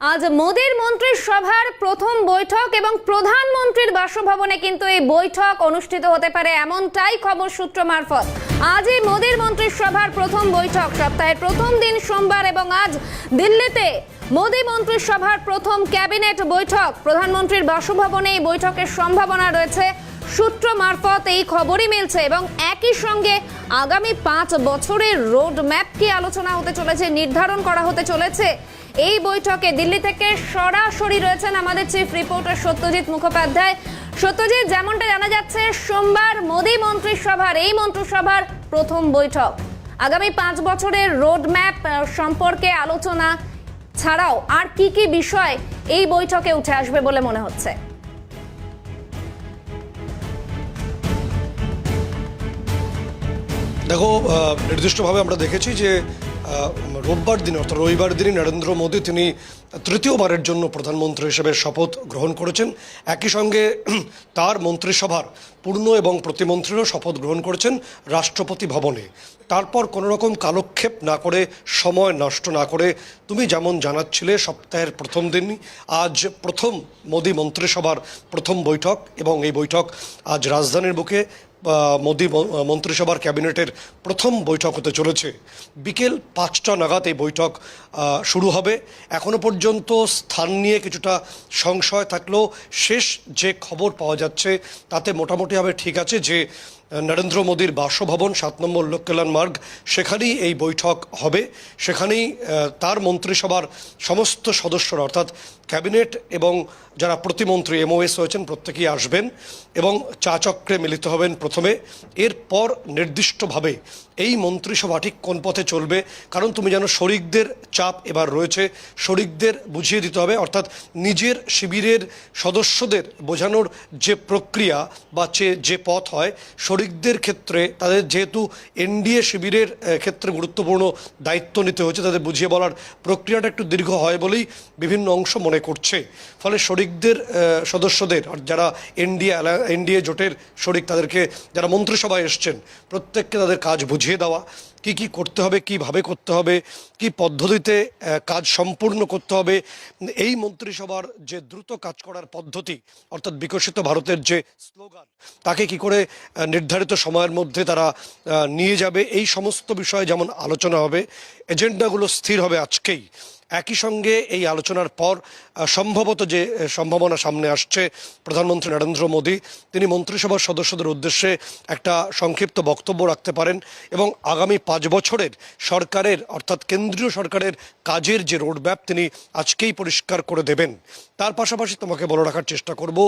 আজ মোদীর মন্ত্রিসভার প্রথম বৈঠক এবং প্রধানমন্ত্রীর বাসভবনে কিন্তু এই বৈঠক অনুষ্ঠিত হতে পারে এমনটাই খবর সূত্র মারফত। আজই মোদীর মন্ত্রিসভার প্রথম বৈঠক, সপ্তাহের প্রথম দিন সোমবার এবং আজ দিল্লিতে মোদী মন্ত্রিসভার প্রথম ক্যাবিনেট বৈঠক। প্রধানমন্ত্রীর বাসভবনে এই বৈঠকের সম্ভাবনা রয়েছে। সূত্র মারফত এই খবরই মিলছে এবং একই সঙ্গে আগামী পাঁচ বছরের রোড ম্যাপ কি আলোচনা হতে চলেছে, নির্ধারণ করা হতে চলেছে। এই বৈঠকে দিল্লি থেকে সরাসরি রয়েছেন আমাদের চিফ রিপোর্টার সত্যজিৎ মুখোপাধ্যায়। সত্যজিৎ, যেমনটা জানা যাচ্ছে, সোমবার মোদী মন্ত্রিসভার, এই মন্ত্রিসভার প্রথম বৈঠক। আগামী পাঁচ বছরের রোড ম্যাপ সম্পর্কে আলোচনা ছাড়াও আর কি কি বিষয় এই বৈঠকে উঠে আসবে বলে মনে হচ্ছে? দেখো নির্দিষ্টভাবে আমরা দেখেছি যে রোববার দিন, অর্থাৎ রবিবার দিনই নরেন্দ্র মোদী তিনি তৃতীয়বারের জন্য প্রধানমন্ত্রী হিসেবে শপথ গ্রহণ করেছেন। একই সঙ্গে তার মন্ত্রিসভার পূর্ণ এবং প্রতিমন্ত্রীরও শপথ গ্রহণ করেছেন রাষ্ট্রপতি ভবনে। তারপর কোনো রকম কালক্ষেপ না করে, সময় নষ্ট না করে তুমি যেমন জানাচ্ছিলে সপ্তাহের প্রথম দিন আজ প্রথম মোদী মন্ত্রিসভার প্রথম বৈঠক এবং এই বৈঠক আজ রাজধানীর বুকে মোদী মন্ত্রিসভার ক্যাবিনেটের প্রথম বৈঠক হতে চলেছে। বিকেল পাঁচটা নাগাদ এই বৈঠক শুরু হবে। এখনও পর্যন্ত স্থান নিয়ে কিছুটা সংশয় থাকলেও শেষ যে খবর পাওয়া যাচ্ছে, তাতে মোটামুটিভাবে ঠিক আছে যে নরেন্দ্র মোদীর বাসভবন, সাত নম্বর লোককল্যাণ মার্গ, সেখানেই এই বৈঠক হবে। সেখানেই তার মন্ত্রিসভার সমস্ত সদস্যরা, অর্থাৎ ক্যাবিনেট এবং যারা প্রতিমন্ত্রী, এমওএস হয়েছেন, প্রত্যেকেই আসবেন এবং চা চক্রে মিলিত হবেন প্রথমে। এরপর নির্দিষ্টভাবে এই মন্ত্রিসভা ঠিক কোন পথে চলবে, কারণ তুমি জানো শরিকদের চাপ এবার রয়েছে। শরিকদের বুঝিয়ে দিতে হবে, অর্থাৎ নিজের শিবিরের সদস্যদের বোঝানোর যে প্রক্রিয়া বা যে পথ হয় শরিকদের ক্ষেত্রে তাদের যেহেতু এনডিএ শিবিরের ক্ষেত্রে গুরুত্বপূর্ণ দায়িত্ব নিতে হয়েছে, তাদের বুঝিয়ে বলার প্রক্রিয়াটা একটু দীর্ঘ হয় বলেই বিভিন্ন অংশ মনে করছে। ফলে শরিকদের সদস্যদের, আর যারা এনডিএ এনডিএ জোটের শরিক, তাদেরকে যারা মন্ত্রিসভায় এসছেন, প্রত্যেককে তাদের কাজ বুঝিয়ে দেওয়া কি কি করতে হবে, কীভাবে করতে হবে, কি পদ্ধতিতে কাজ সম্পূর্ণ করতে হবে, এই মন্ত্রিসভার যে দ্রুত কাজ করার পদ্ধতি, অর্থাৎ বিকশিত ভারতের যে স্লোগান, তাকে কি করে নির্ধারিত সময়ের মধ্যে তারা নিয়ে যাবে, এই সমস্ত বিষয়ে যেমন আলোচনা হবে, এজেন্ডাগুলো স্থির হবে আজকেই। একই সঙ্গে এই আলোচনার পর সম্ভবত যে সম্ভাবনা সামনে আসছে প্রধানমন্ত্রী নরেন্দ্র মোদী, তিনি মন্ত্রিসভার সদস্যদের উদ্দেশ্যে একটা সংক্ষিপ্ত বক্তব্য রাখতে পারেন এবং আগামী পাঁচ বছরের সরকারের, অর্থাৎ কেন্দ্রীয় সরকারের কাজের যে রোডম্যাপ তিনি আজকেই পরিষ্কার করে দেবেন। তার পাশাপাশি তোমাকে বলে রাখার চেষ্টা করব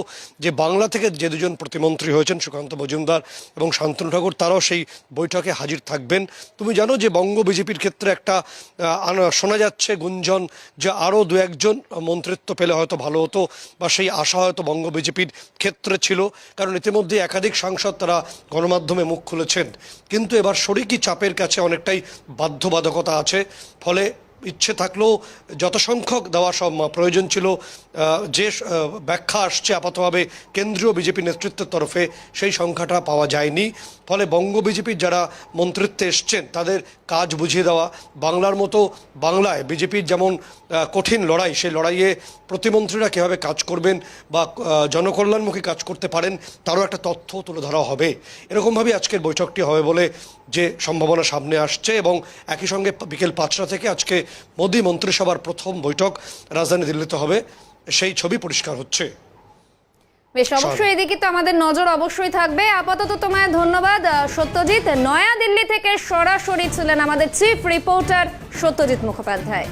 যে, বাংলা থেকে যে দুজন প্রতিমন্ত্রী হয়েছেন, সুকান্ত মজুমদার এবং শান্তনু ঠাকুর, তারাও সেই বৈঠকে হাজির থাকবেন। তুমি জানো যে, বঙ্গ বিজেপির ক্ষেত্রে একটা শোনা যাচ্ছে গুঞ্জন যে আরও দু একজন মন্ত্রিত্ব পেলে হয়তো ভালো হতো, বা সেই আশা হয়তো বঙ্গ বিজেপির ক্ষেত্রে ছিল, কারণ ইতিমধ্যে একাধিক সাংসদ তারা গণমাধ্যমে মুখ খুলেছেন। কিন্তু এবার শরিকি চাপের কাছে অনেকটাই বাধ্যবাধকতা আছে, ফলে ইচ্ছে থাকলেও যত সংখ্যক দেওয়া সব প্রয়োজন ছিল যে ব্যাখ্যা আসছে আপাতভাবে কেন্দ্রীয় বিজেপি নেতৃত্বের তরফে, সেই সংখ্যাটা পাওয়া যায়নি। ফলে বঙ্গ বিজেপির যারা মন্ত্রিত্বে এসছেন, তাদের কাজ বুঝিয়ে দেওয়া, বাংলার মতো বাংলায় বিজেপির যেমন কঠিন লড়াই, সেই লড়াইয়ে প্রতিমন্ত্রীরা কীভাবে কাজ করবেন বা জনকল্যাণমুখী কাজ করতে পারেন, তারও একটা তথ্য তুলে ধরা হবে। এরকমভাবেই আজকের বৈঠকটি হবে বলে যে সম্ভাবনা সামনে আসছে এবং একই সঙ্গে বিকেল পাঁচটা থেকে আজকে মোদী মন্ত্রিসভার প্রথম বৈঠক রাজধানী দিল্লিতে হবে। সেই ছবি পরিষ্কার হচ্ছে। বেশ অবশ্যই এদিকে তো আমাদের নজর অবশ্যই থাকবে। আপাতত তোমায় ধন্যবাদ সত্যজিৎ। নয়াদিল্লি থেকে সরাসরি ছিলেন আমাদের চিফ রিপোর্টার সত্যজিৎ মুখোপাধ্যায়।